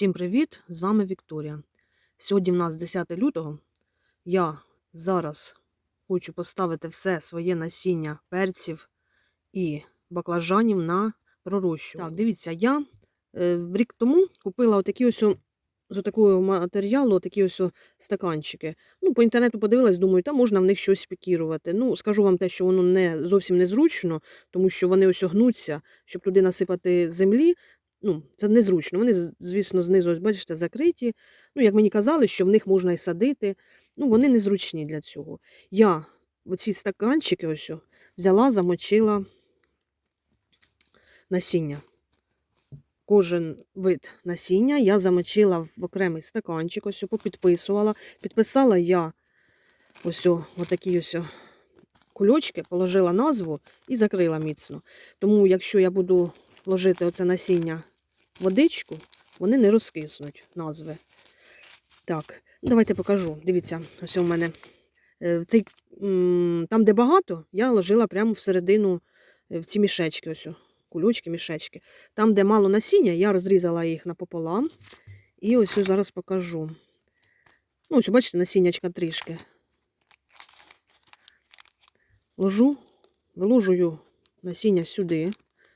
Всім привіт! З вами Вікторія. Сьогодні в нас 10 лютого. Я зараз хочу поставити все своє насіння перців і баклажанів на пророщування. Так, дивіться, я е, рік тому купила отакі ось з такого матеріалу, отакі ось стаканчики. Ну, по інтернету подивилась, думаю, там можна в них щось пікірувати. Ну, скажу вам те, що воно не зовсім незручно, тому що вони ось гнуться, щоб туди насипати землі. Ну, це незручно. Вони, звісно, знизу, ось бачите, закриті. Ну, як мені казали, що в них можна і садити. Ну, вони незручні для цього. Я оці стаканчики ось взяла, замочила насіння. Кожен вид насіння я замочила в окремий стаканчик, ось попідписувала. Підписала я ось отакі ось кульочки, положила назву і закрила міцно. Тому, якщо я буду ложити оце насіння водичку, вони не розкиснуть назви. Так, ну, давайте покажу. Дивіться, ось у мене е, цей, там, де багато, я ложила прямо всередину е, в ці мішечки, ось о, кульочки, мішечки. Там, де мало насіння, я розрізала їх напополам. І ось зараз покажу. Ну, ось, бачите, насіннячка трішки. Ложу, виложую насіння сюди.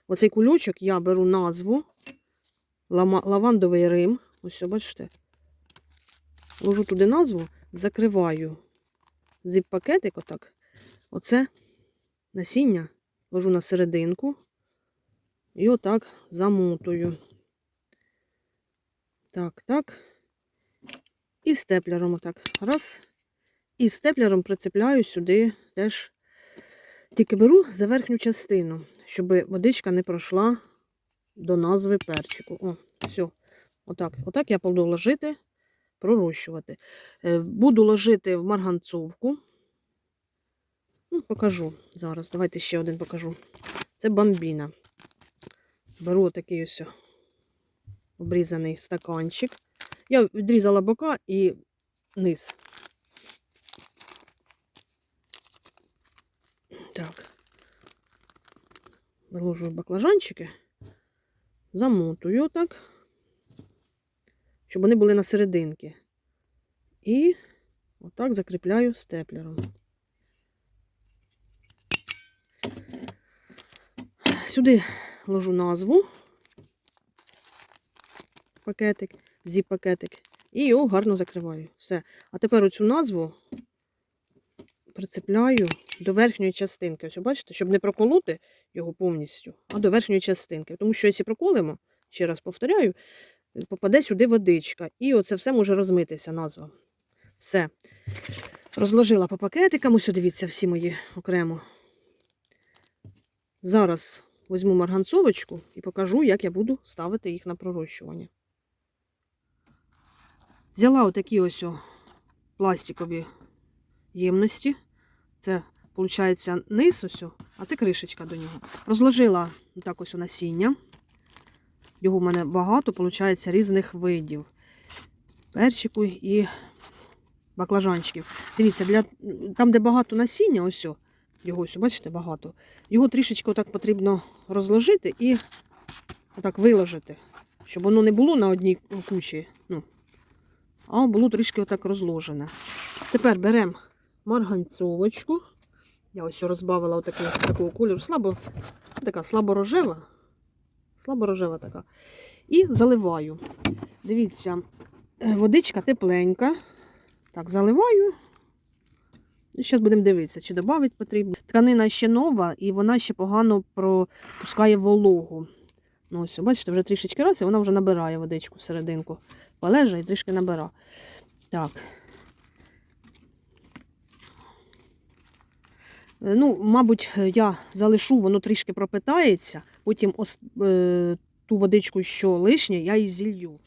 Оцей кульочок я беру назву лавандовий Рим. Ось, бачите. Ложу туди назву, закриваю зіп-пакетик отак. Оце насіння ложу на серединку і отак замотую. Так, так. І степлером отак. Раз. І степлером прицепляю сюди теж. Тільки беру за верхню частину, щоб водичка не пройшла до назви перчику. О, все. Отак. Отак я буду ложити, пророщувати. Е, Буду ложити в марганцовку. Ну, покажу зараз. Давайте ще один покажу. Це бамбіна. Беру такий ось обрізаний стаканчик. Я відрізала бока і низ. Так. Виложую баклажанчики, замотую так, щоб вони були на серединки. І отак закріпляю степлером. Сюди ложу назву, пакетик, зіп-пакетик, і його гарно закриваю. Все. А тепер оцю назву прицепляю до верхньої частинки. Ось, бачите, щоб не проколоти його повністю, а до верхньої частинки. Тому що, якщо проколимо, ще раз повторяю, попаде сюди водичка. І оце все може розмитися, назва. Все. Розложила по пакетикам, ось дивіться, всі мої окремо. Зараз візьму марганцовочку і покажу, як я буду ставити їх на пророщування. Взяла отакі ось пластикові ємності. Це, виходить, низ ось, а це кришечка до нього. Розложила так ось о насіння. Його в мене багато, виходить, різних видів. Перчику і баклажанчиків. Дивіться, для, там, де багато насіння, ось, його ось, бачите, багато. Його трішечки отак потрібно розложити і отак виложити, щоб воно не було на одній кучі, ну, а було трішки отак розложене. Тепер беремо марганцовочку. Я ось розбавила отакого, такого кольору. Слабо, така слаборожева. Слаборожева така. І заливаю. Дивіться, е, водичка тепленька. Так, заливаю. І зараз будемо дивитися, чи додати потрібно. Тканина ще нова і вона ще погано пропускає вологу. Ну, ось, бачите, вже трішечки раз, і вона вже набирає водичку всерединку. Полежа і трішки набира. Так. Ну, мабуть, я залишу, воно трішки пропитається, потім ос- е, ту водичку, що лишня, я і зілью.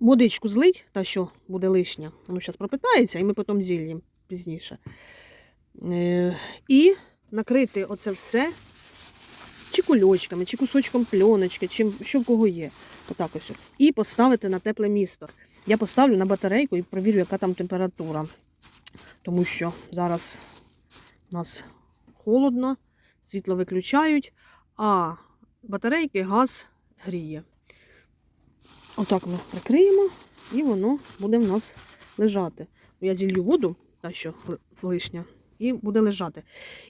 Водичку злить, та що буде лишня, воно зараз пропитається, і ми потім зільємо пізніше. Е, і накрити оце все чи кульочками, чи кусочком пленочки, чи що в кого є. Отак ось. І поставити на тепле місто. Я поставлю на батарейку і провірю, яка там температура. Тому що зараз у нас холодно, світло виключають, а батарейки газ гріє. Отак ми прикриємо, і воно буде в нас лежати. Я зілью воду, та що ли- лишня, і буде лежати.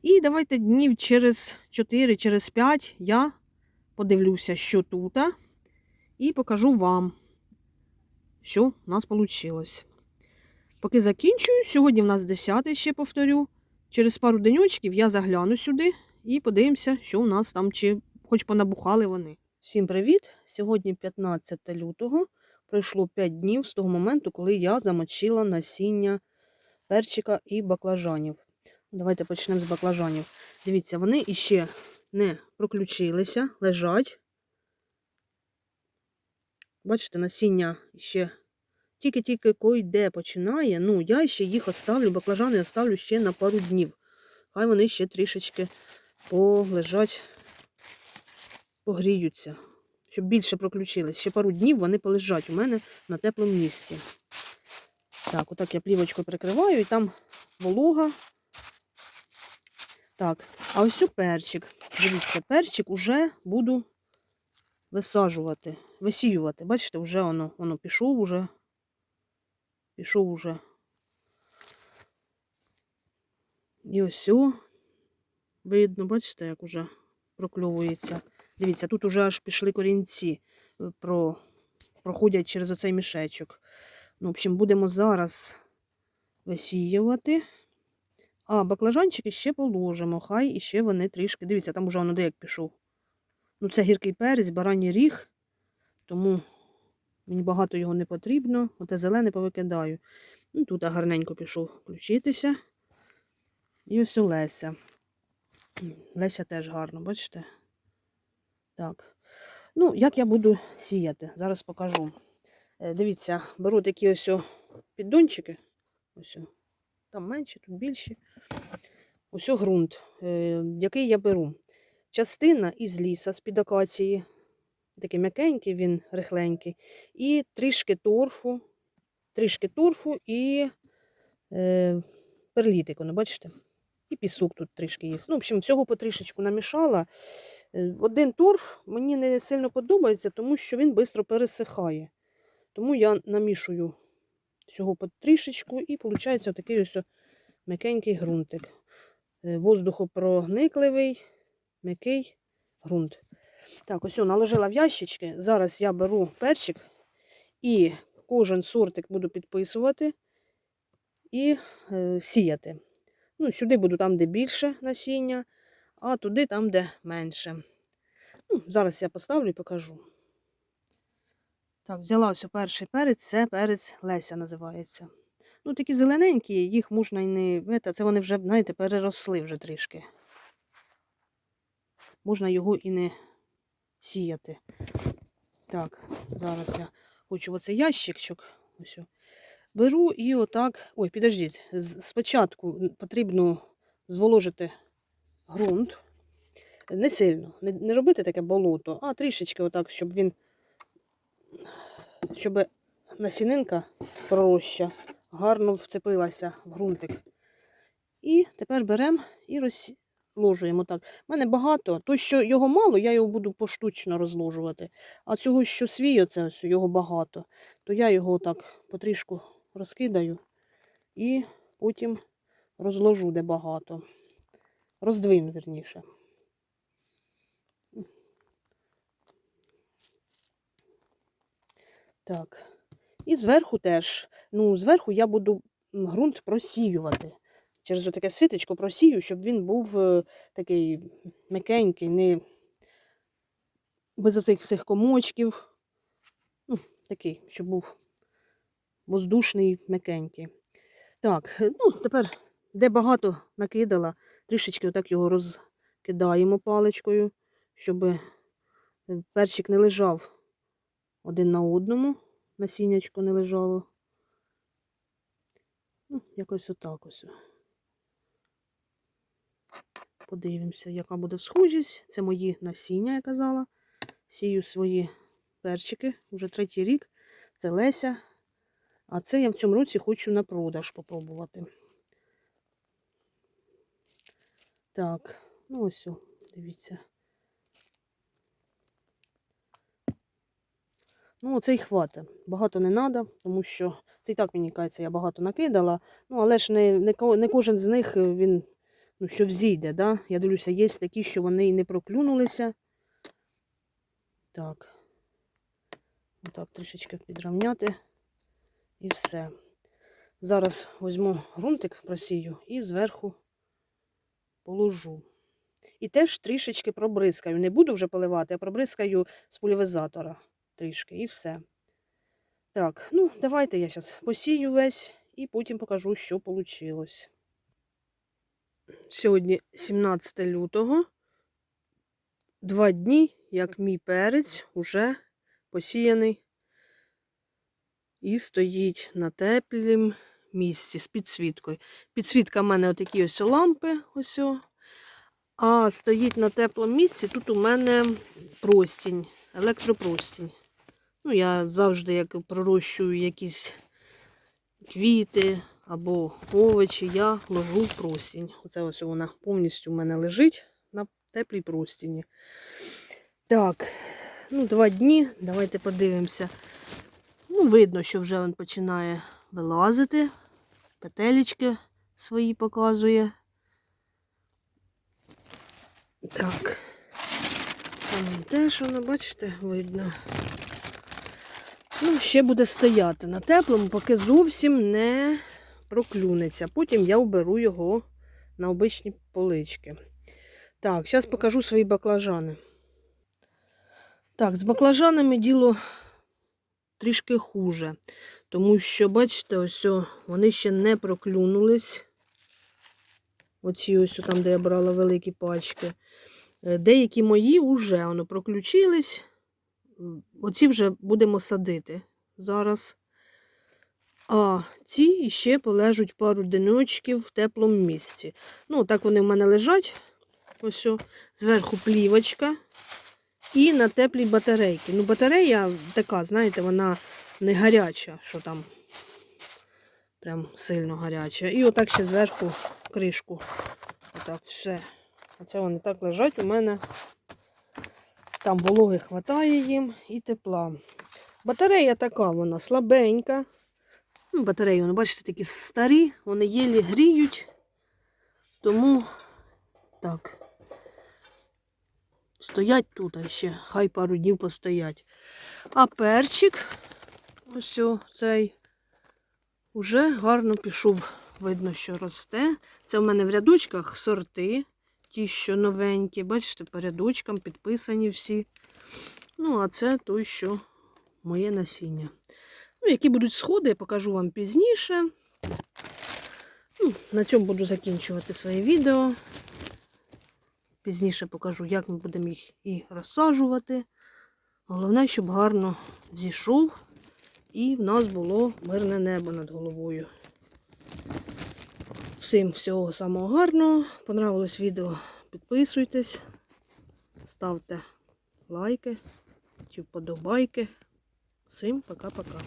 І давайте днів через 4, через 5 я подивлюся, що тут, і покажу вам, що в нас вийшло. Поки закінчую, сьогодні в нас 10 ще повторю. Через пару деньочків я загляну сюди і подивимося, що у нас там, чи хоч понабухали вони. Всім привіт! Сьогодні 15 лютого. Пройшло 5 днів з того моменту, коли я замочила насіння перчика і баклажанів. Давайте почнемо з баклажанів. Дивіться, вони іще не проключилися, лежать. Бачите, насіння ще тільки-тільки койде починає. Ну, я ще їх оставлю, баклажани оставлю ще на пару днів. Хай вони ще трішечки полежать, погріються, щоб більше проключились. Ще пару днів вони полежать у мене на теплому місці. Так, отак я плівочкою прикриваю і там волога. Так, а ось у перчик. Дивіться, перчик уже буду висаджувати, висіювати. Бачите, вже воно, воно пішов уже. Пішов уже. І ось видно, бачите, як уже прокльовується. Дивіться, тут уже аж пішли корінці, е, про, проходять через оцей мішечок. Ну, в общем, будемо зараз висіювати. А, баклажанчики ще положимо. Хай і ще вони трішки. Дивіться, там уже воно де як пішов. Ну, це гіркий перець, бараній ріг, тому мені багато його не потрібно. Оте зелене повикидаю. Ну, тут гарненько пішов включитися. І ось у Леся. Леся теж гарно, бачите? Так. Ну, як я буду сіяти? Зараз покажу. Е, Дивіться, беру такі ось піддончики. Ось. Там менші, тут більші. Ось ґрунт, е, який я беру. Частина із ліса, з-під акації. Такий м'якенький, він рихленький. І трішки торфу, трішки торфу і е, перлітику, ну, бачите? І пісок тут трішки є. Ну, в общем, всього потрішечку намішала. Е, Один торф мені не сильно подобається, тому що він швидко пересихає. Тому я намішую всього потрішечку і виходить отакий ось м'якенький ґрунтик. Е, Воздухопроникливий, м'який ґрунт. Так, ось наложила в ящички. Зараз я беру перчик і кожен сортик буду підписувати і е, сіяти. Ну, сюди буду там, де більше насіння, а туди там, де менше. Ну, зараз я поставлю і покажу. Так, взяла ось перший перець, це перець Леся називається. Ну, такі зелененькі, їх можна і не. Це, вони вже, знаєте, переросли вже трішки. Можна його і не сіяти. Так, зараз я хочу оцей ящичок. Ось. Беру і отак. Ой, підождіть. Спочатку потрібно зволожити ґрунт. Не сильно, не, не робити таке болото, а трішечки отак, щоб він, щоб насінинка пророща гарно вцепилася в ґрунтик. І тепер беремо і розложуємо так. У мене багато. То, що його мало, я його буду поштучно розложувати. А цього, що свій, оце його багато, то я його так потрішку розкидаю і потім розложу де багато. Роздвину, вірніше. Так. І зверху теж. Ну, зверху я буду ґрунт просіювати. Через таке ситечко просію, щоб він був е, такий м'якенький, не без оцих всіх комочків. Ну, такий, щоб був воздушний, м'якенький. Так, е, ну, тепер, де багато накидала, трішечки отак його розкидаємо паличкою, щоб е, перчик не лежав один на одному, насіннячко не лежало. Ну, якось отак ось. Подивимося, яка буде схожість. Це мої насіння, я казала. Сію свої перчики вже третій рік. Це Леся. А це я в цьому році хочу на продаж попробувати. Так, ну ось, о, дивіться. Ну, оце й хватить. Багато не треба, тому що це і так мені кажеться, я багато накидала. Ну, але ж не, не, не кожен з них е, він ну, що взійде. Да? Я дивлюся, є такі, що вони і не проклюнулися. Так. Отак трішечки підрівняти. І все. Зараз візьму грунтик, просію і зверху положу. І теж трішечки пробризкаю. Не буду вже поливати, а пробризкаю з пульверизатора трішки і все. Так, ну давайте я зараз посію весь і потім покажу, що вийшло. Сьогодні 17 лютого. Два дні, як мій перець уже посіяний і стоїть на теплім місці з підсвіткою. Підсвітка в мене отакі ось лампи, ось. А стоїть на теплому місці. Тут у мене простінь, електропростінь. Ну, я завжди, як пророщую якісь квіти або овочі, я ложу в простінь. Оце ось вона повністю у мене лежить на теплій простіні. Так, ну, два дні. Давайте подивимося. Ну, видно, що вже він починає вилазити. Петелечки свої показує. Так. Там теж воно, бачите, видно. Ну, ще буде стояти на теплому, поки зовсім не проклюнеться. Потім я уберу його на обичні полички. Так, зараз покажу свої баклажани. Так, з баклажанами діло трішки хуже. Тому що, бачите, ось о, вони ще не проклюнулись. Оці ось там, де я брала великі пачки. Е, Деякі мої вже воно проключились. Оці вже будемо садити зараз. А ці ще полежуть пару денечків в теплому місці. Ну, так вони в мене лежать. Ось о, зверху плівочка. І на теплій батарейки. Ну, батарея така, знаєте, вона не гаряча, що там прям сильно гаряча. І отак ще зверху кришку. Отак, все. Оце вони так лежать у мене. Там вологи хватає їм і тепла. Батарея така, вона слабенька. Ну, батареї, вони, бачите, такі старі, вони єлі гріють. Тому так. Стоять тут а ще, хай пару днів постоять. А перчик, ось цей, уже гарно пішов. Видно, що росте. Це в мене в рядочках сорти, ті, що новенькі. Бачите, по рядочкам підписані всі. Ну, а це той, що моє насіння. Ну, які будуть сходи, я покажу вам пізніше. Ну, на цьому буду закінчувати своє відео. Пізніше покажу, як ми будемо їх і розсаджувати. Головне, щоб гарно зійшов і в нас було мирне небо над головою. Всім всього самого гарного. Понравилось відео. Підписуйтесь, ставте лайки чи вподобайки. Всім пока-пока.